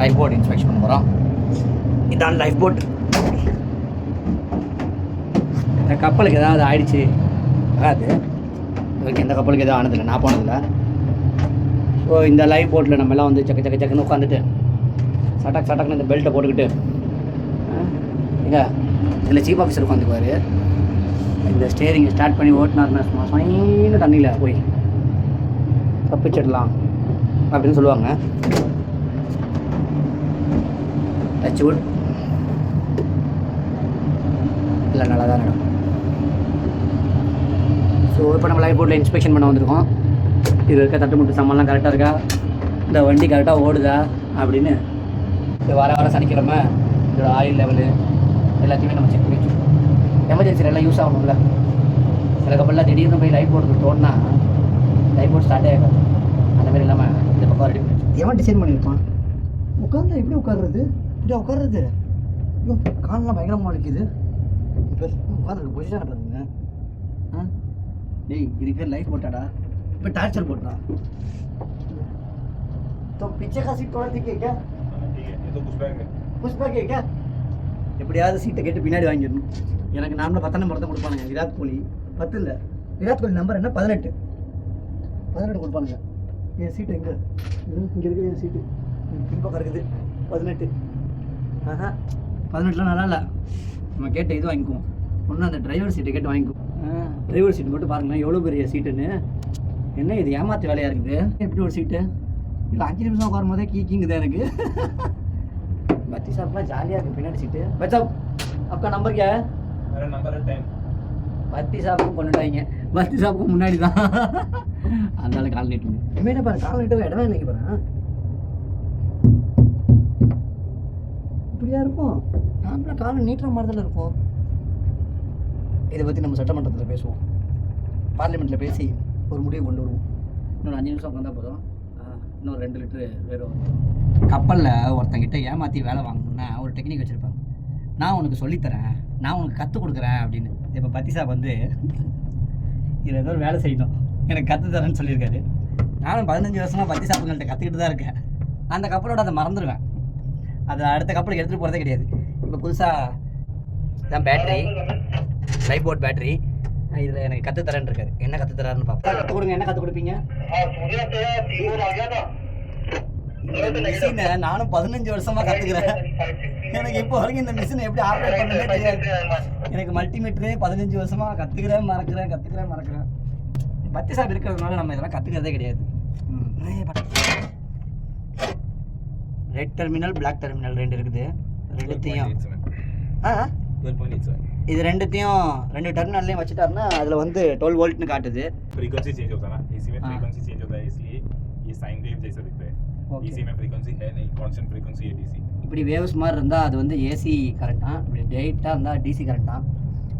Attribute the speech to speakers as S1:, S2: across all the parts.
S1: Life boat inspection பண்ண போகிறோம் இதான் லைஃப் போட் இந்த கப்பலுக்கு ஏதாவது ஆயிடுச்சு. ஆகாது இது வரைக்கும் எந்த கப்பலுக்கு எதுவும் ஆனதில்லை. நான் போனதில்லை. ஸோ இந்த லைஃப் போட்டில் நம்ம எல்லாம் வந்து சக்க சக்க சக்குன்னு உட்காந்துட்டு சட்டக் சட்டக்குன்னு இந்த பெல்ட்டை போட்டுக்கிட்டு இங்கே இதில் சீஃப் ஆஃபீஸர் உட்காந்துக்குவார். இந்த ஸ்டேரிங்கை ஸ்டார்ட் பண்ணி ஓட்டினார்னா சும்மா சுமைன்னு தண்ணியில் போய் தப்பிச்சிடலாம் அப்படின்னு சொல்லுவாங்க. டச் வுட் இல்லை நல்லா தான் நடக்கும். ஸோ இப்போ நம்ம லைஃப் போர்ட்டில் இன்ஸ்பெக்ஷன் பண்ண வந்திருக்கோம். இது இருக்க தட்டு முட்டு சாமான்லாம் கரெக்டாக இருக்கா? இந்த வண்டி கரெக்டாக ஓடுதா? அப்படின்னு இது வர வர சனிக்கிழமை இதோட ஆயில் லெவலு எல்லாத்தையுமே நம்ம செக் பண்ணி எமர்ஜென்சியில் எல்லாம் யூஸ் ஆகணும்ல. சில கப்பல்லாம் திடீர்னு போய் லைஃப் போட்டு தோணுனா லைஃப் போர்ட் ஸ்டார்ட்டே ஆகாது. அந்த மாதிரி இல்லாமல் இந்த பக்கம் ரெடி பண்ணி எவன் டிசைன் பண்ணியிருப்பான். உட்காந்தா எப்படி உட்கார்றது இப்படி உட்கார்றது ஐயோ காலெலாம் பயங்கரமாக வலிக்குது இப்போ உட்காந்துருக்கு பொசிஷனை பாருங்க ஆ டேய் இதுக்கு பேர் லைஃப் போட்டாடா இப்போ டார்ச்சர் போட்டா तो पीछे का सीट थोड़ा दिखे क्या
S2: ठीक है ये तो कुछ बैग है
S1: புஷ்பா கே क्या எப்படியாவது சீட்டை கேட்டு பின்னாடி வாங்கிடணும் எனக்கு நாமளும் பத்து நம்பர் தான் கொடுப்பானுங்க விராட் கோலி பத்து இல்லை விராட் கோலி நம்பர் என்ன பதினெட்டு பதினெட்டு கொடுப்பானுங்க என் சீட்டு எங்கே இங்கே இருக்குது என் சீட்டு பின்பக்கம் இருக்குது. பதினெட்டு. ஆஹா. பதினெட்டுலாம் நல்லா இல்லை. நம்ம கேட்ட இது வாங்கிக்குவோம். ஒன்று அந்த டிரைவர் சீட்டை கேட்டு வாங்கிக்குவோம். டிரைவர் சீட்டு மட்டும் பாருங்களேன் எவ்வளோ பெரிய சீட்டுன்னு என்ன இது ஏமாத்து வேலையாக இருக்குது? எப்படி ஒரு சீட்டு இல்லை அஞ்சு நிமிஷம் உட்காரும் போதே கீக்கிங்குது எனக்கு? பத்தி சாப்பிட்லாம் ஜாலியாக இருக்குது பின்னாடி சீட்டு பச்சா அக்கா நம்பர் கே
S2: நம்பர் டைம்
S1: பத்தி சாப்பும் கொண்டுட்டாங்க. பத்தி சாப்பும் முன்னாடி தான் அதனால கால் நீட்டு இனிமேட்டு பாரு கால் நீட்டு இடமே நினைக்க போகிறேன் இப்படியா இருக்கும்? நாமளா கால் நீட்டுற மாதிரி தானே இருக்கும். இதை பற்றி நம்ம சட்டமன்றத்தில் பேசுவோம். பார்லிமெண்ட்டில் பேசி ஒரு முடிவு கொண்டு வருவோம். இன்னொரு அஞ்சு நிமிஷம் உட்காந்தா போதும். இன்னொரு ரெண்டு லிட்டரு வெறும் கப்பலில் ஒருத்தங்கிட்ட ஏமாற்றி வேலை வாங்கணும்னா ஒரு டெக்னிக் வச்சுருப்பாங்க. நான் உனக்கு சொல்லித்தரேன். நான் உனக்கு கற்றுக் கொடுக்குறேன் அப்படின்னு. இப்போ பத்திசா வந்து இதில் ஏதோ ஒரு வேலை செய்யணும். எனக்கு கற்று தரேன்னு சொல்லியிருக்காரு. நானும் பதினஞ்சு வருஷமாக பத்தி சாப்பிங்கள்ட்ட கற்றுக்கிட்டு தான் இருக்கேன். அந்த கப்பலோட அதை மறந்துடுவேன். அதை அடுத்த கப்பலுக்கு எடுத்துகிட்டு போகிறதே கிடையாது. இப்போ புதுசாக இதான் பேட்டரி லைஃப் போட் பேட்டரி இதில் எனக்கு கற்று தரேன்னு இருக்காரு. என்ன கற்று தராருன்னு பார்ப்போம் கற்றுக் கொடுங்க. என்ன கற்றுக் கொடுப்பீங்க? மிஷினை நானும் பதினஞ்சு வருஷமா கத்துக்கிறேன். எனக்கு இப்போ வரைக்கும் இந்த மிஷினை எப்படி ஆப்ரேட் பண்ணவே தெரியாது. எனக்கு மல்டிமீட்டரே பதினஞ்சு வருஷமா கத்துக்கிறேன் மறக்கிறேன் கத்துக்கிறேன் மறக்கிறேன். பத்தி சாப் இருக்கிறதுனால நம்ம இதெல்லாம் கத்துக்கிறதே கிடையாது. ரெட் டெர்மினல் பிளாக் டெர்மினல் ரெண்டு இருக்குது ரெண்டுத்தையும் ஆ
S2: ट्वेल्व पॉइंट एट सेवन
S1: இது ரெண்டுத்தையும் ரெண்டு டெர்மினல்லையும் வச்சுட்டாருன்னா அதில் வந்து டுவெல் வோல்ட்னு காட்டுது
S2: फ्रीक्वेंसी चेंज होता है ना एसी में
S1: हाँ।
S2: फ्रीक्वेंसी चेंज होता है इसलिए ये साइन वेव जैसा दिखता है
S1: Okay.
S2: एसी में फ्रीक्वेंसी है नहीं कांस्टेंट फ्रीक्वेंसी है डीसी
S1: இப்படி வேவ்ஸ் மாதிரி இருந்தால் அது வந்து ஏசி கரண்ட்டாக இப்படி டெய்ட்டாக இருந்தால் டிசி கரண்ட்டாக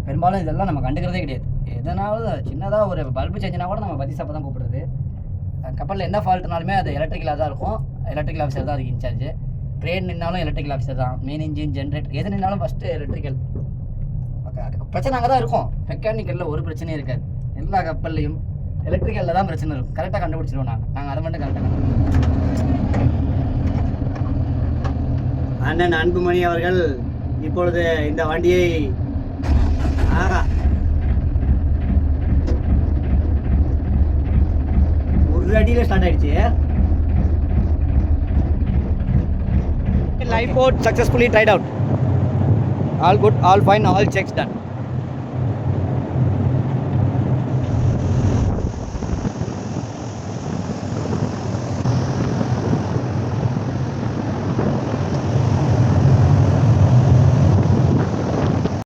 S1: பெரும்பாலும் இதெல்லாம் நம்ம கண்டுக்கிறதே கிடையாது எதனாவது சின்னதாக ஒரு பல்பு சேஞ்சுனா கூட நம்ம பத்தி சாப்பா தான் கூப்பிடுறது கப்பலில் என்ன ஃபால்ட்னாலுமே அது எலக்ட்ரிக்கலாக தான் இருக்கும். எலக்ட்ரிக்கல் ஆஃபீஸர் தான் அதுக்கு இன்சார்ஜ் ட்ரெயின் நின்னாலும் எலக்ட்ரிக்கல் ஆஃபீஸர் தான். மெயின் இன்ஜின் ஜென்ரேட்டர் எது நின்னாலும் ஃபஸ்ட்டு எலக்ட்ரிக்கல் பிரச்சனை அங்கே தான் இருக்கும். மெக்கானிக்கலில் ஒரு பிரச்சனையும் இருக்காது. எல்லா கப்பல்லையும் எலக்ட்ரிக்கலில் தான் பிரச்சனை இருக்கும். கரெக்டாக கண்டுபிடிச்சிருவோம் நாங்கள் நாங்கள் அதை மட்டும் கரெக்டாக அண்ணன் அன்புமணி அவர்கள் இப்பொழுது இந்த வண்டியை ஆகா. ஒரு அடியில் ஸ்டார்ட் ஆயிடுச்சு life boat successfully tried out all good all fine all checks done